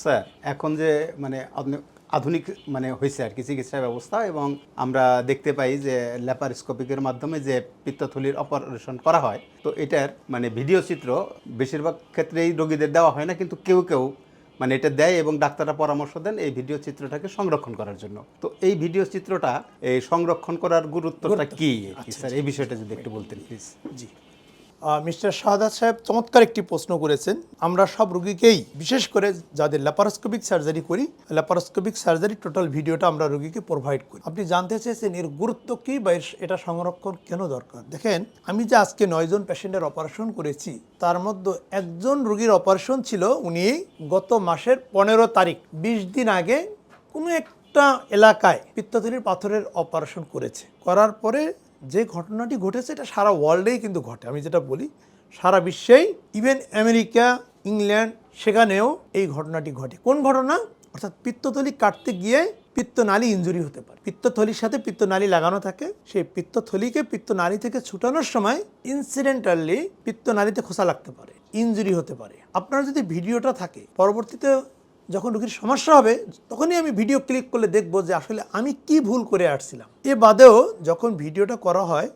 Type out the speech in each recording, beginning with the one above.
Sir এখন যে মানে আধুনিক- মানে হয়েছে আর কি চিকিৎসা ব্যবস্থা এবং আমরা দেখতে পাই যে ল্যাপারস্কোপিকের মাধ্যমে যে পিত্তথলির অপারেশন করা হয় তো এটার মানে ভিডিও চিত্র বেশিরভাগ ক্ষেত্রেই রোগীদের দেওয়া হয় না কিন্তু কেউ কেউ মানে এটা দেয় এবং ডাক্তাররা পরামর্শ দেন এই ভিডিও চিত্রটাকে সংরক্ষণ করার জন্য। তো এই ভিডিও চিত্রটা এই সংরক্ষণ করার গুরুত্বটা কি? স্যার? এই বিষয়টা যদি একটু বলতেন প্লিজ জি। মিস্টার শাহাদাত সাহেব চমৎকার একটি প্রশ্ন করেছেন। আমরা সব রুগীকেই, বিশেষ করে যাদের ল্যাপারোস্কোপিক সার্জারি করি ল্যাপারোস্কোপিক সার্জারি টোটাল ভিডিওটা আমরা রুগীকে প্রোভাইড করি। আপনি জানতে চেয়েছেন এর গুরুত্ব কী বা এটা সংরক্ষণ কেন দরকার? দেখেন, আমি যে আজকে নয়জন পেশেন্টের অপারেশন করেছি, তার মধ্যে একজন রুগীর অপারেশন ছিল উনি গত মাসের পনেরো তারিখ, বিশ দিন আগে কোনো একটা এলাকায় পিত্তথলির পাথরের অপারেশন করেছে। করার পরে যে ঘটনাটি ঘটেছে, এটা সারা ওয়ার্ল্ডেই কিন্তু ঘটে। আমি যেটা বলি, সারা বিশ্বেই ইভেন আমেরিকা, ইংল্যান্ড, সেখানেও এই ঘটনাটি ঘটে। কোন ঘটনা? অর্থাৎ পিত্তথলি কাটতে গিয়ে পিত্তনালী ইনজুরি হতে পারে। পিত্তথলির সাথে পিত্তনালী লাগানো থাকে। সেই পিত্তথলিকে পিত্তনালী থেকে ছুটানোর সময় ইনসিডেন্টালি পিত্তনালীতে খোসা লাগতে পারে ইনজুরি হতে পারে। আপনার যদি ভিডিওটা থাকে, পরবর্তীতে যখন রুগীর সমস্যা হবে, তখনই আমি ভিডিও ক্লিক করলে দেখব যে আসলে আমি কি ভুল করে আসছিলাম। এ বাদেও যখন ভিডিওটা করা হয়,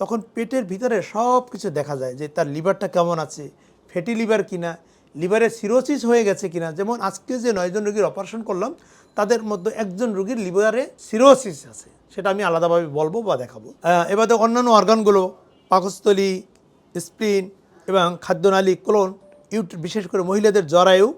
তখন পেটের ভিতরে সব কিছু দেখা যায় যে তার লিভারটা কেমন আছে ফ্যাটি লিভার কিনা লিভারের সিরোসিস হয়ে গেছে কিনা। যেমন আজকে যে নয়জন রুগীর অপারেশন করলাম, তাদের মধ্যে একজন রুগীর লিভারে সিরোসিস আছে। সেটা আমি আলাদাভাবে বলব বা দেখাবো। এবারে অন্যান্য অর্গানগুলো পাকস্থলী স্প্লিন এবং খাদ্যনালী কোলন ইউট বিশেষ করে মহিলাদের জরায়ু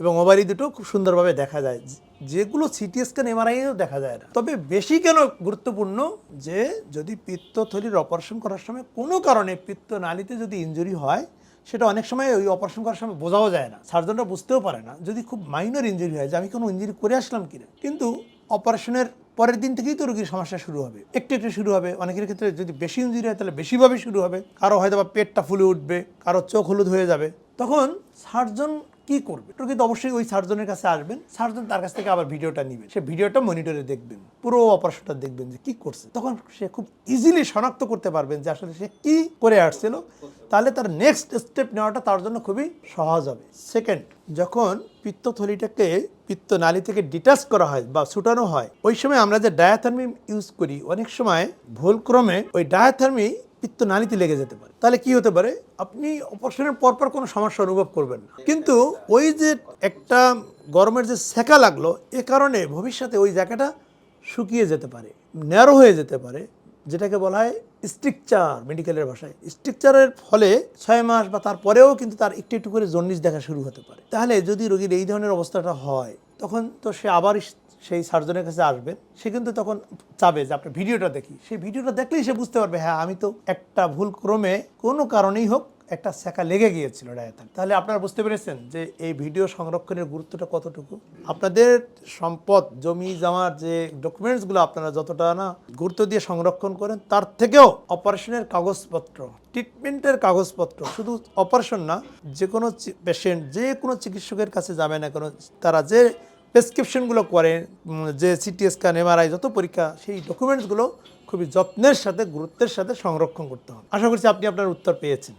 এবং ওভারি দুটো খুব সুন্দরভাবে দেখা যায়। যেগুলো সিটি স্ক্যান এমআরআইও দেখা যায় না। তবে বেশি কেন গুরুত্বপূর্ণ যে, যদি পিত্তথলির অপারেশন করার সময় কোনো কারণে পিত্ত নালীতে যদি ইনজুরি হয়, সেটা অনেক সময় ওই অপারেশন করার সময় বোঝাও যায় না। সার্জনরা বুঝতেও পারে না, যদি খুব মাইনর ইনজুরি হয়, যে আমি কোনো ইঞ্জুরি করে আসলাম কিনা। কিন্তু অপারেশনের পরের দিন থেকেই তো রোগীর সমস্যা শুরু হবে। একটু একটু শুরু হবে। অনেকের ক্ষেত্রে যদি বেশি ইঞ্জুরি হয়, তাহলে বেশিভাবে শুরু হবে। কারও হয়তো বা পেটটা ফুলে উঠবে, কারও চোখ হলুদ হয়ে যাবে। তখন সার্জন কি করবে? রোগী তো অবশ্যই ওই সার্জনের কাছে আসবেন, সার্জন তার কাছ থেকে আবার ভিডিওটা নেবেন সে ভিডিওটা মনিটরে দেখবেন, পুরো অপারেশনটা দেখবেন যে কি করছে। তখন সে খুব ইজিলি শনাক্ত করতে পারবেন যে আসলে সে কি করে আসছিল। তাহলে তার নেক্সট স্টেপ নেওয়াটা তার জন্য খুবই সহজ হবে। সেকেন্ড যখন পিত্তথলিটাকে পিত্ত নালী থেকে ডিটাচ করা হয় বা ছুটানো হয়, ওই সময় আমরা যে ডায়াথার্মি ইউজ করি, অনেক সময় ভুলক্রমে ওই ডায়াথার্মি পিত্ত নালীতে লেগে যেতে পারে। তাহলে কি হতে পারে? আপনি অপারেশনের পরপর কোনো সমস্যা অনুভব করবেন না। কিন্তু ওই যে একটা গরমের যে সেকা লাগল, এ কারণে ভবিষ্যতে ওই জায়গাটা শুকিয়ে যেতে পারে, ন্যারো হয়ে যেতে পারে, যেটাকে বলা হয় স্ট্রিকচার মেডিকেলের ভাষায়। স্ট্রিকচারের ফলে ছয় মাস বা তারপরেও কিন্তু তার একটু একটু করে জন্ডিস দেখা শুরু হতে পারে। তাহলে যদি রোগীর এই ধরনের অবস্থাটা হয়, তখন তো সে আবার সেই সার্জনের কাছে আসবে, সে কিন্তু তখন চাবে যে আপনার ভিডিওটা দেখি। সেই ভিডিওটা দেখলেই সে বুঝতে পারবে হ্যাঁ আমি তো একটা ভুল ক্রমে কোনো কারণেই হোক একটা সেকা লেগে গিয়েছিল ডায়াতান তাহলে আপনারা বুঝতে পেরেছেন যে এই ভিডিও সংরক্ষণের গুরুত্বটা কতটুকু? আপনাদের সম্পদ, জমি, জমার যে ডকুমেন্টসগুলো আপনারা যতটা না গুরুত্ব দিয়ে সংরক্ষণ করেন, তার থেকেও অপারেশনের কাগজপত্র, ট্রিটমেন্টের কাগজপত্র, শুধু অপারেশন না, যে কোনো পেশেন্ট, যে কোনো চিকিৎসকের কাছে যাবে না কেন, তারা যে প্রেসক্রিপশনগুলো করে যে সিটি স্ক্যান এমআরআই যত পরীক্ষা, সেই ডকুমেন্টসগুলো খুবই যত্নের সাথে, গুরুত্বের সাথে সংরক্ষণ করতে হবে। আশা করছি আপনি আপনার উত্তর পেয়েছেন।